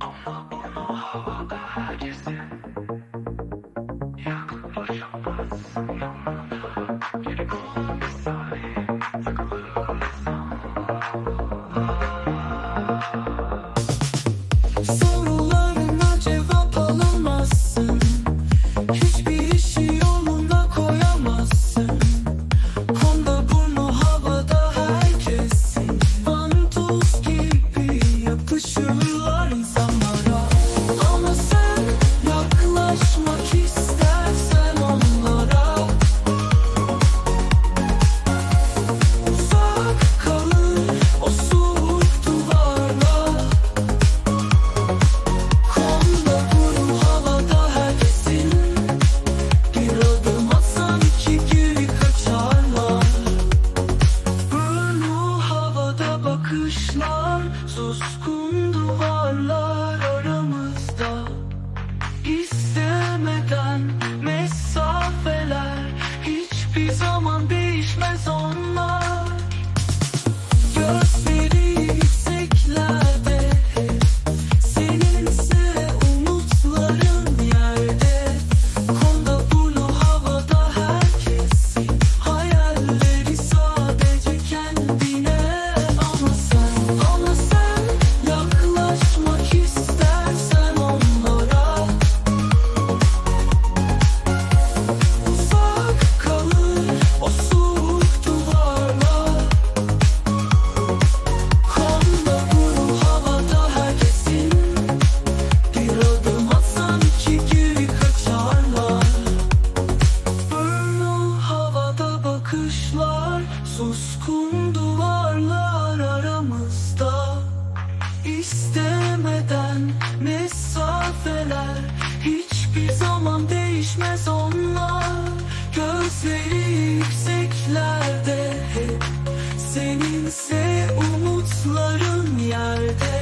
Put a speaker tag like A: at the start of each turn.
A: Ama bunu havada gezdim Suskun duvarlar aramızda. İstemeden mesafeler Hiçbir zaman değişmez onlar. Göz Suskun duvarlar aramızda. İstemeden mesafeler Hiçbir zaman değişmez onlar. Gözleri yükseklerde hep Seninse umutların yerde.